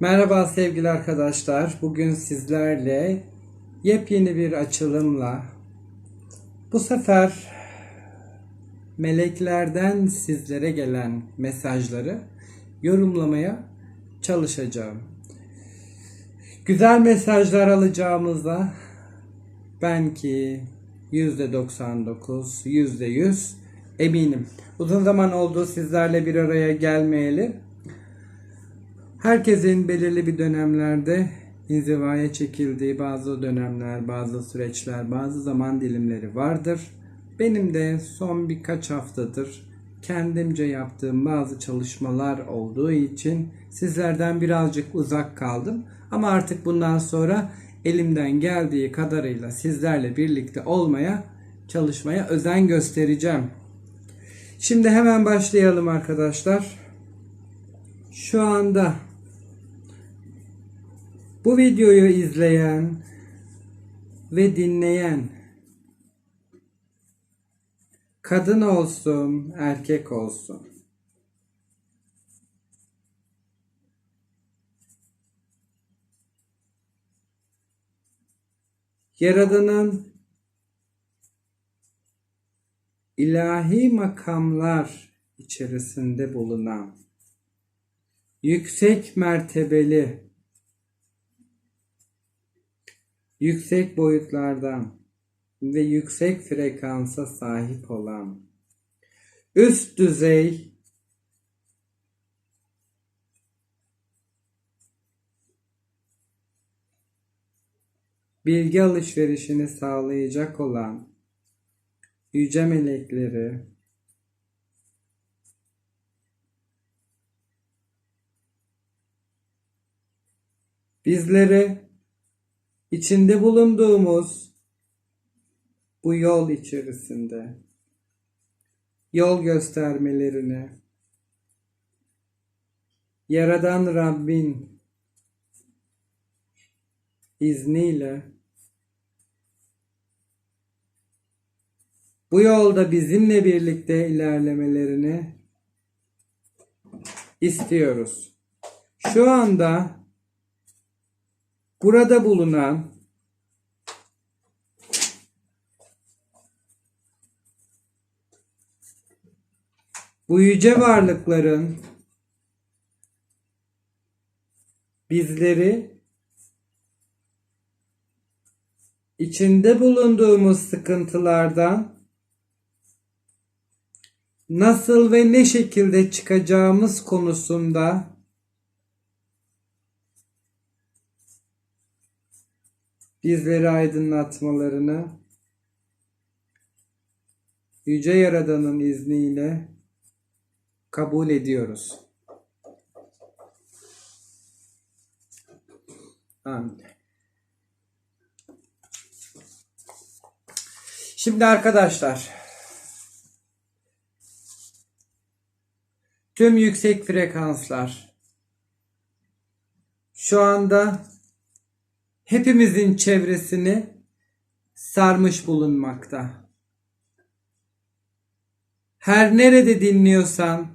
Merhaba sevgili arkadaşlar. Bugün sizlerle yepyeni bir açılımla bu sefer meleklerden sizlere gelen mesajları yorumlamaya çalışacağım. Güzel mesajlar alacağımıza ben ki %99, %100 eminim. Uzun zaman oldu sizlerle bir araya gelmeyeli. Herkesin belirli bir dönemlerde inzivaya çekildiği bazı dönemler, bazı süreçler, bazı zaman dilimleri vardır. Benim de son birkaç haftadır kendimce yaptığım bazı çalışmalar olduğu için sizlerden birazcık uzak kaldım. Ama artık bundan sonra elimden geldiği kadarıyla sizlerle birlikte olmaya, çalışmaya özen göstereceğim. Şimdi hemen başlayalım arkadaşlar. Şu anda bu videoyu izleyen ve dinleyen kadın olsun, erkek olsun. Yaradan'ın ilahi makamlar içerisinde bulunan yüksek mertebeli yüksek boyutlardan ve yüksek frekansa sahip olan üst düzey bilgi alışverişini sağlayacak olan yüce melekleri bizleri içinde bulunduğumuz bu yol içerisinde yol göstermelerini Yaradan Rabbin izniyle bu yolda bizimle birlikte ilerlemelerini istiyoruz. Şu anda burada bulunan bu yüce varlıkların bizleri içinde bulunduğumuz sıkıntılardan nasıl ve ne şekilde çıkacağımız konusunda bizleri aydınlatmalarını Yüce Yaradan'ın izniyle kabul ediyoruz. Amin. Şimdi arkadaşlar tüm yüksek frekanslar şu anda hepimizin çevresini sarmış bulunmakta. Her nerede dinliyorsan,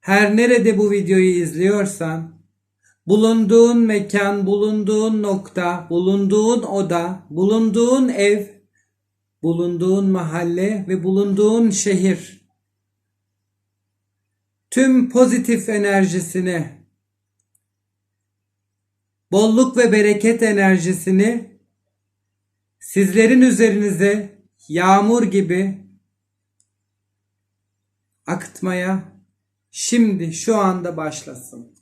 her nerede bu videoyu izliyorsan, bulunduğun mekan, bulunduğun nokta, bulunduğun oda, bulunduğun ev, bulunduğun mahalle ve bulunduğun şehir tüm pozitif enerjisini bolluk ve bereket enerjisini sizlerin üzerinize yağmur gibi akıtmaya şimdi şu anda başlasın.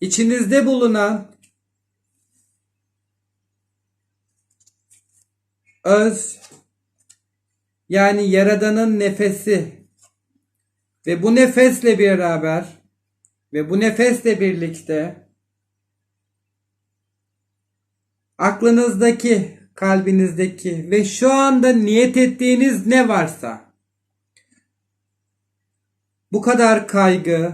İçinizde bulunan öz yani yaradanın nefesi ve bu nefesle beraber ve bu nefesle birlikte aklınızdaki, kalbinizdeki ve şu anda niyet ettiğiniz ne varsa bu kadar kaygı,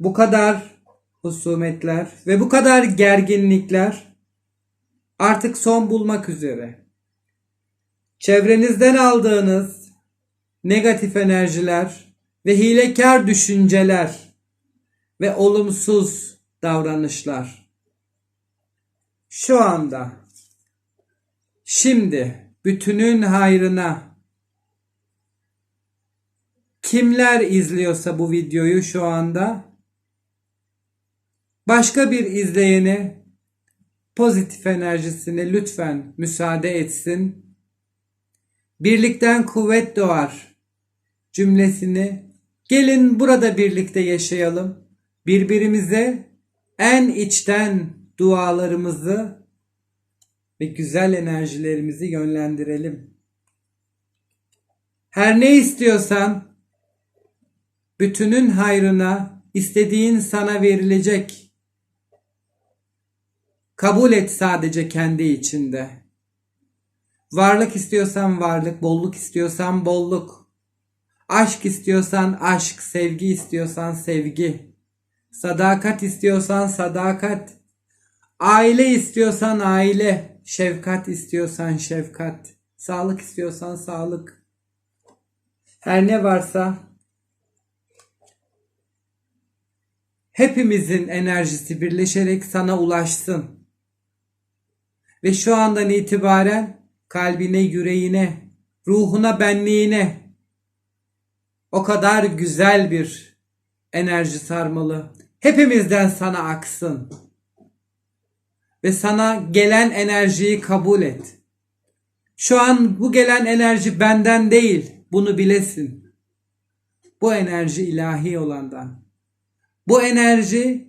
bu kadar husumetler ve bu kadar gerginlikler artık son bulmak üzere. Çevrenizden aldığınız negatif enerjiler ve hilekar düşünceler ve olumsuz davranışlar. Şu anda şimdi bütünün hayrına kimler izliyorsa bu videoyu şu anda başka bir izleyeni pozitif enerjisine lütfen müsaade etsin. Birlikten kuvvet doğar cümlesini gelin burada birlikte yaşayalım. Birbirimize en içten dualarımızı ve güzel enerjilerimizi yönlendirelim. Her ne istiyorsan bütünün hayrına istediğin sana verilecek. Kabul et sadece kendi içinde. Varlık istiyorsan varlık, bolluk istiyorsan bolluk. Aşk istiyorsan aşk, sevgi istiyorsan sevgi. Sadakat istiyorsan sadakat. Aile istiyorsan aile, şefkat istiyorsan şefkat. Sağlık istiyorsan sağlık. Her ne varsa hepimizin enerjisi birleşerek sana ulaşsın. Ve şu andan itibaren kalbine, yüreğine, ruhuna, benliğine o kadar güzel bir enerji sarmalı. Hepimizden sana aksın. Ve sana gelen enerjiyi kabul et. Şu an bu gelen enerji benden değil. Bunu bilesin. Bu enerji ilahi olandan. Bu enerji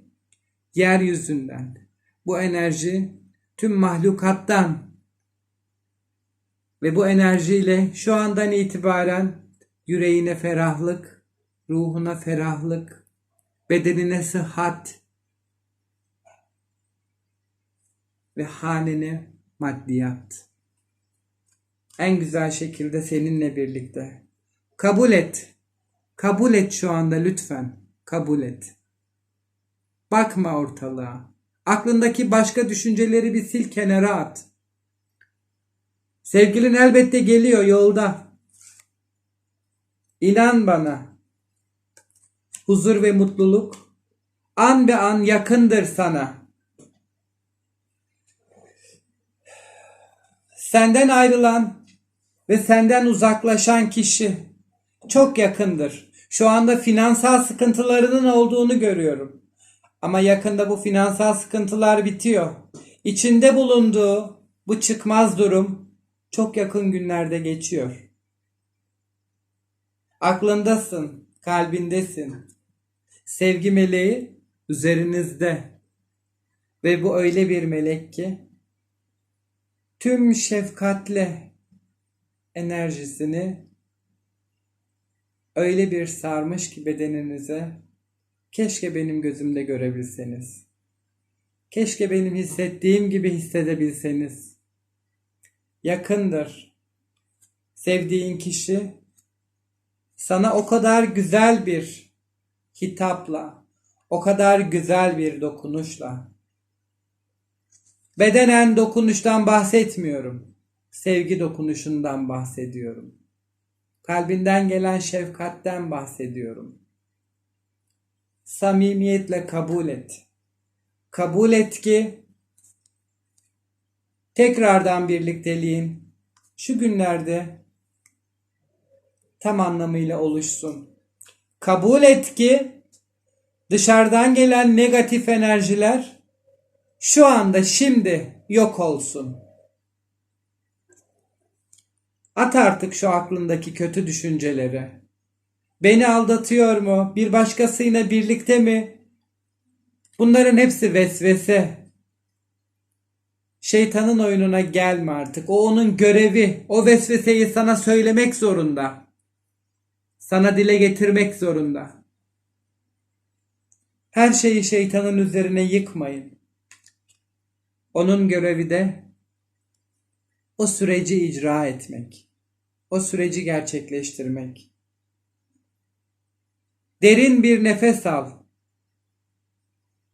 yeryüzünden. Bu enerji tüm mahlukattan. Ve bu enerjiyle şu andan itibaren yüreğine ferahlık, ruhuna ferahlık, bedenine sıhhat ve hanene maddiyat. En güzel şekilde seninle birlikte. Kabul et. Kabul et şu anda lütfen. Kabul et. Bakma ortalığa. Aklındaki başka düşünceleri bir sil kenara at. Sevgilin elbette geliyor yolda. İnan bana. Huzur ve mutluluk an be an yakındır sana. Senden ayrılan ve senden uzaklaşan kişi çok yakındır. Şu anda finansal sıkıntılarının olduğunu görüyorum. Ama yakında bu finansal sıkıntılar bitiyor. İçinde bulunduğu bu çıkmaz durum çok yakın günlerde geçiyor. Aklındasın, kalbindesin. Sevgi meleği üzerinizde. Ve bu öyle bir melek ki tüm şefkatle enerjisini öyle bir sarmış ki bedeninize keşke benim gözümde görebilseniz. Keşke benim hissettiğim gibi hissedebilseniz. Yakındır. Sevdiğin kişi sana o kadar güzel bir hitapla, o kadar güzel bir dokunuşla. Bedenen dokunuştan bahsetmiyorum. Sevgi dokunuşundan bahsediyorum. Kalbinden gelen şefkatten bahsediyorum. Samimiyetle kabul et. Kabul et ki tekrardan birlikteliğin şu günlerde tam anlamıyla oluşsun. Kabul et ki dışarıdan gelen negatif enerjiler şu anda şimdi yok olsun. At artık şu aklındaki kötü düşünceleri. Beni aldatıyor mu? Bir başkasıyla birlikte mi? Bunların hepsi vesvese. Şeytanın oyununa gelme artık. O onun görevi. O vesveseyi sana söylemek zorunda. Sana dile getirmek zorunda. Her şeyi şeytanın üzerine yıkmayın. Onun görevi de o süreci icra etmek. O süreci gerçekleştirmek. Derin bir nefes al.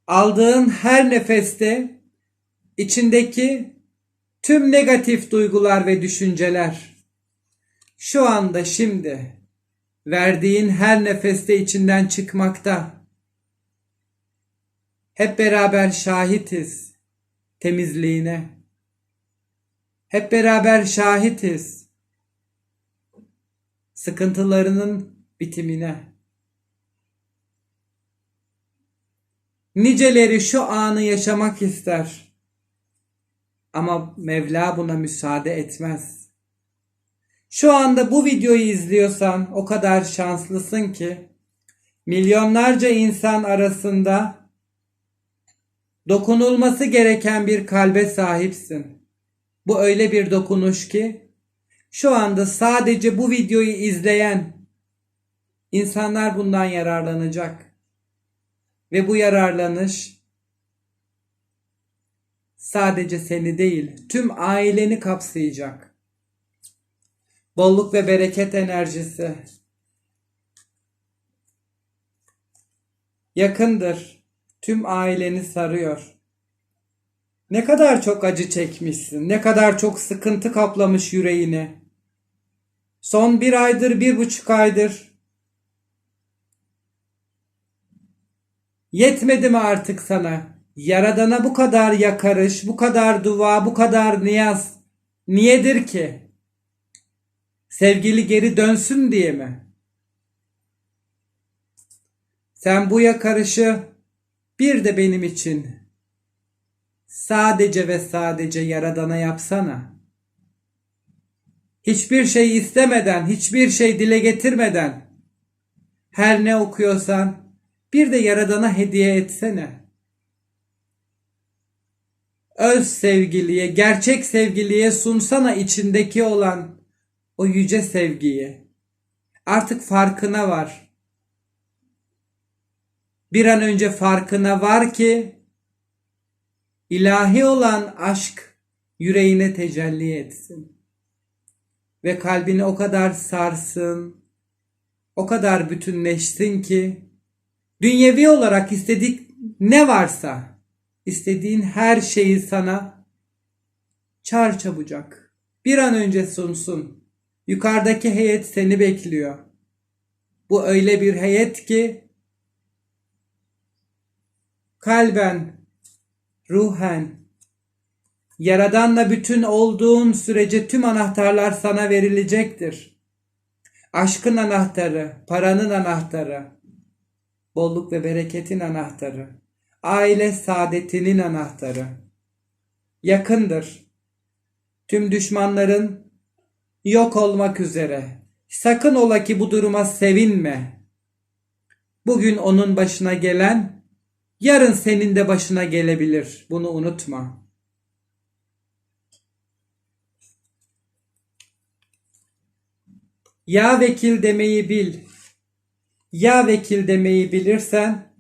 Aldığın her nefeste içindeki tüm negatif duygular ve düşünceler şu anda şimdi verdiğin her nefeste içinden çıkmakta. Hep beraber şahitiz temizliğine. Hep beraber şahitiz sıkıntılarının bitimine. Niceleri şu anı yaşamak ister. Ama Mevla buna müsaade etmez. Şu anda bu videoyu izliyorsan o kadar şanslısın ki milyonlarca insan arasında dokunulması gereken bir kalbe sahipsin. Bu öyle bir dokunuş ki şu anda sadece bu videoyu izleyen insanlar bundan yararlanacak. Ve bu yararlanış sadece seni değil, tüm aileni kapsayacak. Bolluk ve bereket enerjisi yakındır. Tüm aileni sarıyor. Ne kadar çok acı çekmişsin, ne kadar çok sıkıntı kaplamış yüreğini. Son bir aydır, bir buçuk aydır Yetmedi mi artık sana? Yaradana bu kadar yakarış, bu kadar dua, bu kadar niyaz. Niyedir ki? Sevgili geri dönsün diye mi? Sen bu yakarışı bir de benim için sadece ve sadece yaradana yapsana. Hiçbir şey istemeden, hiçbir şey dile getirmeden her ne okuyorsan bir de Yaradan'a hediye etsene. Öz sevgiliye, gerçek sevgiliye sunsana içindeki olan o yüce sevgiyi. Artık farkına var. Bir an önce farkına var ki ilahi olan aşk yüreğine tecelli etsin. Ve kalbini o kadar sarsın, o kadar bütünleşsin ki Dünyevi olarak istedik ne varsa istediğin her şeyi sana çar çabucak bir an önce sunsun. Yukarıdaki heyet seni bekliyor. Bu öyle bir heyet ki kalben, ruhen, Yaradanla bütün olduğun sürece tüm anahtarlar sana verilecektir. Aşkın anahtarı, paranın anahtarı, bolluk ve bereketin anahtarı, aile saadetinin anahtarı. Yakındır. Tüm düşmanların yok olmak üzere. Sakın ola ki bu duruma sevinme. Bugün onun başına gelen, yarın senin de başına gelebilir. Bunu unutma. Ya vekil demeyi bil ya vekil demeyi bilirsen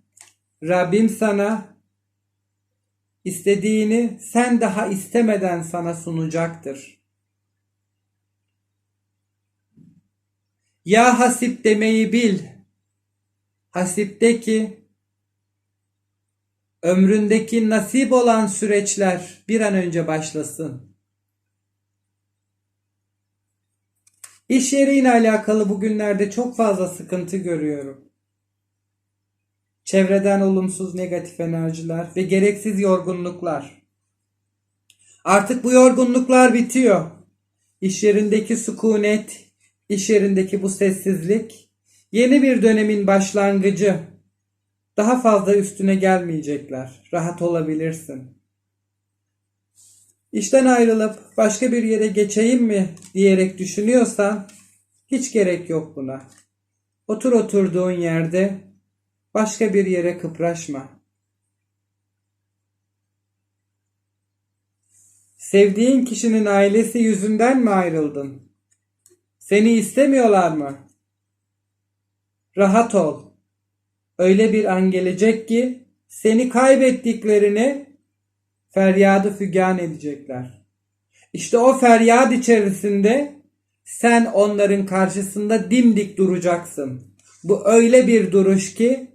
Rabbim sana istediğini sen daha istemeden sana sunacaktır. Ya hasip demeyi bil. Hasipteki ömründeki nasip olan süreçler bir an önce başlasın. İş yeriyle alakalı bugünlerde çok fazla sıkıntı görüyorum. Çevreden olumsuz negatif enerjiler ve gereksiz yorgunluklar. Artık bu yorgunluklar bitiyor. İş yerindeki sükunet, iş yerindeki bu sessizlik yeni bir dönemin başlangıcı. Daha fazla üstüne gelmeyecekler. Rahat olabilirsin. İşten ayrılıp başka bir yere geçeyim mi diyerek düşünüyorsan hiç gerek yok buna. Otur oturduğun yerde başka bir yere kıpraşma. Sevdiğin kişinin ailesi yüzünden mi ayrıldın? Seni istemiyorlar mı? Rahat ol. Öyle bir an gelecek ki seni kaybettiklerini feryadı fügan edecekler. İşte o feryat içerisinde sen onların karşısında dimdik duracaksın. Bu öyle bir duruş ki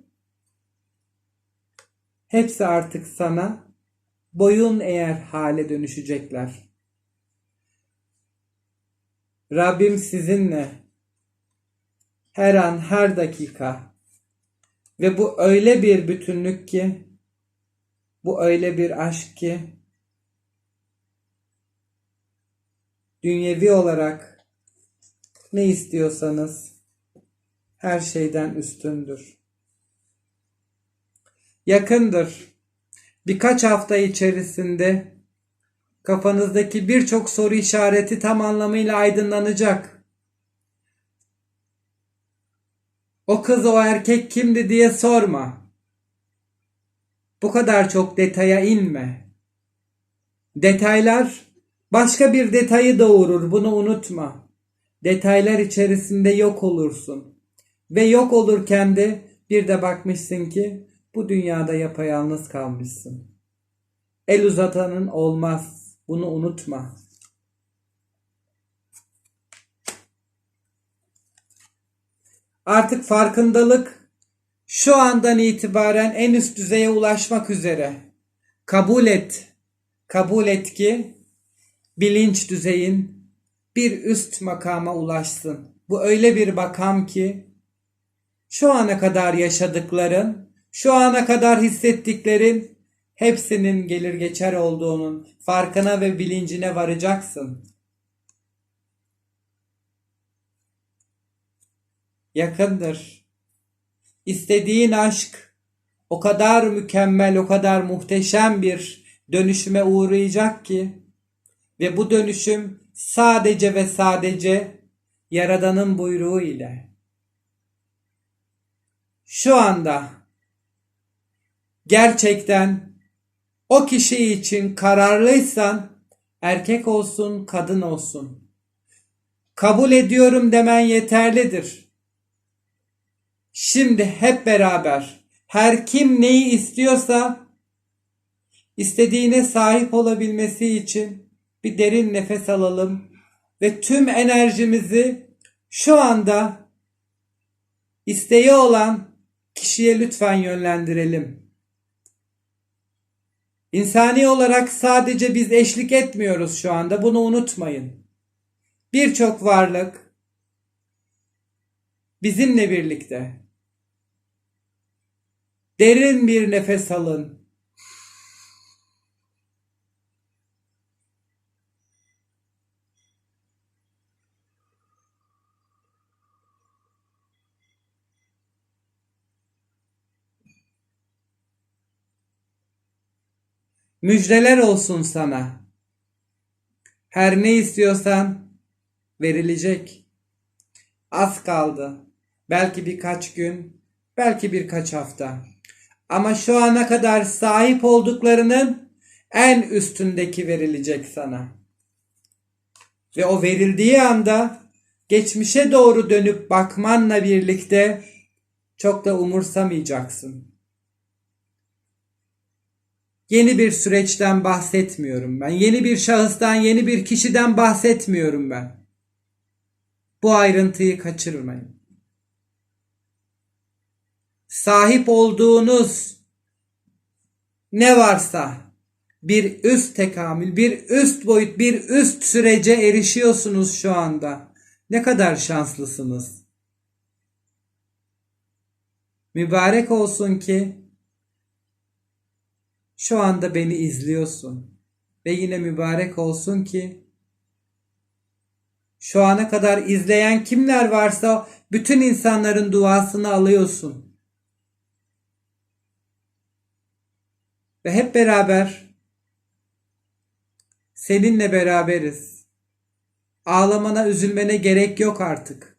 hepsi artık sana boyun eğer hale dönüşecekler. Rabbim sizinle her an her dakika ve bu öyle bir bütünlük ki Bu öyle bir aşk ki dünyevi olarak ne istiyorsanız her şeyden üstündür. Yakındır. Birkaç hafta içerisinde kafanızdaki birçok soru işareti tam anlamıyla aydınlanacak. O kız o erkek kimdi diye sorma. Bu kadar çok detaya inme. Detaylar başka bir detayı doğurur. Bunu unutma. Detaylar içerisinde yok olursun. Ve yok olurken de bir de bakmışsın ki bu dünyada yapayalnız kalmışsın. El uzatanın olmaz. Bunu unutma. Artık farkındalık şu andan itibaren en üst düzeye ulaşmak üzere. Kabul et. Kabul et ki bilinç düzeyin bir üst makama ulaşsın. Bu öyle bir makam ki şu ana kadar yaşadıkların, şu ana kadar hissettiklerin hepsinin gelir geçer olduğunun farkına ve bilincine varacaksın. Yakındır. İstediğin aşk o kadar mükemmel, o kadar muhteşem bir dönüşüme uğrayacak ki ve bu dönüşüm sadece ve sadece Yaradan'ın buyruğu ile. Şu anda gerçekten o kişi için kararlıysan erkek olsun, kadın olsun. Kabul ediyorum demen yeterlidir. Şimdi hep beraber her kim neyi istiyorsa istediğine sahip olabilmesi için bir derin nefes alalım ve tüm enerjimizi şu anda isteği olan kişiye lütfen yönlendirelim. İnsani olarak sadece biz eşlik etmiyoruz şu anda. Bunu unutmayın. Birçok varlık bizimle birlikte. Derin bir nefes alın. Müjdeler olsun sana. Her ne istiyorsan verilecek. Az kaldı. Belki birkaç gün, belki birkaç hafta. Ama şu ana kadar sahip olduklarının en üstündeki verilecek sana. Ve o verildiği anda geçmişe doğru dönüp bakmanla birlikte çok da umursamayacaksın. Yeni bir süreçten bahsetmiyorum ben. Yeni bir şahıstan, yeni bir kişiden bahsetmiyorum ben. Bu ayrıntıyı kaçırmayın. Sahip olduğunuz ne varsa bir üst tekamül, bir üst boyut, bir üst sürece erişiyorsunuz şu anda. Ne kadar şanslısınız. Mübarek olsun ki şu anda beni izliyorsun. Ve yine mübarek olsun ki şu ana kadar izleyen kimler varsa bütün insanların duasını alıyorsun. Ve hep beraber seninle beraberiz. Ağlamana, üzülmene gerek yok artık.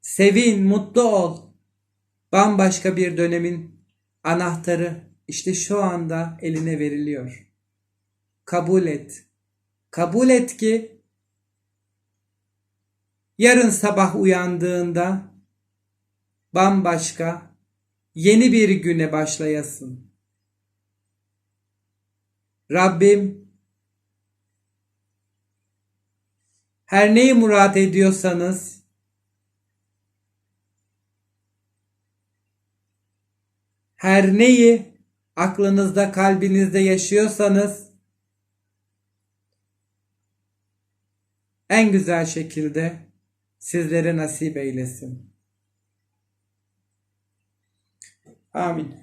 Sevin, mutlu ol. Bambaşka bir dönemin anahtarı işte şu anda eline veriliyor. Kabul et. Kabul et ki yarın sabah uyandığında bambaşka yeni bir güne başlayasın. Rabbim her neyi murat ediyorsanız her neyi aklınızda kalbinizde yaşıyorsanız en güzel şekilde sizlere nasip eylesin. Amin.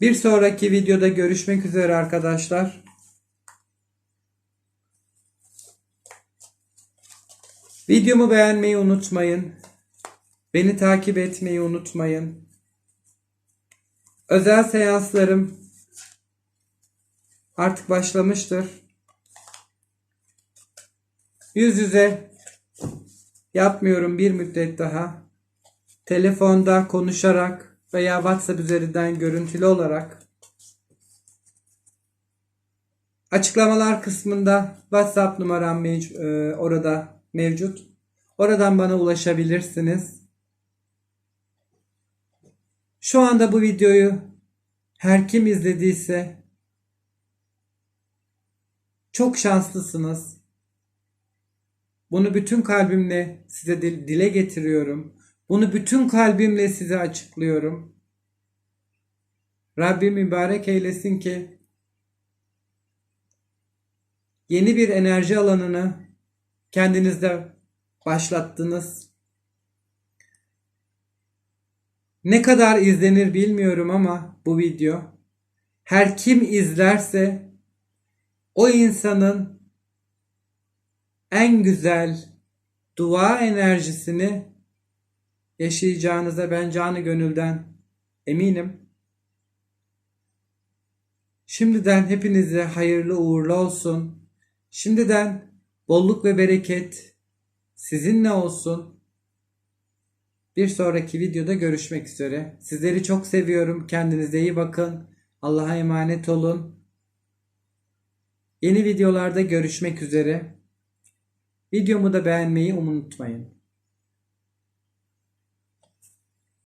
Bir sonraki videoda görüşmek üzere arkadaşlar. Videomu beğenmeyi unutmayın. Beni takip etmeyi unutmayın. Özel seanslarım artık başlamıştır. Yüz yüze yapmıyorum bir müddet daha. Telefonda konuşarak veya WhatsApp üzerinden görüntülü olarak açıklamalar kısmında WhatsApp numaram mev- e, orada mevcut. Oradan bana ulaşabilirsiniz. Şu anda bu videoyu her kim izlediyse çok şanslısınız. Bunu bütün kalbimle size dil- dile getiriyorum. Bunu bütün kalbimle size açıklıyorum. Rabbim mübarek eylesin ki yeni bir enerji alanını kendinizde başlattınız. Ne kadar izlenir bilmiyorum ama bu video her kim izlerse o insanın en güzel dua enerjisini yaşayacağınıza ben canı gönülden eminim. Şimdiden hepinize hayırlı uğurlu olsun. Şimdiden bolluk ve bereket sizinle olsun. Bir sonraki videoda görüşmek üzere. Sizleri çok seviyorum. Kendinize iyi bakın. Allah'a emanet olun. Yeni videolarda görüşmek üzere. Videomu da beğenmeyi unutmayın.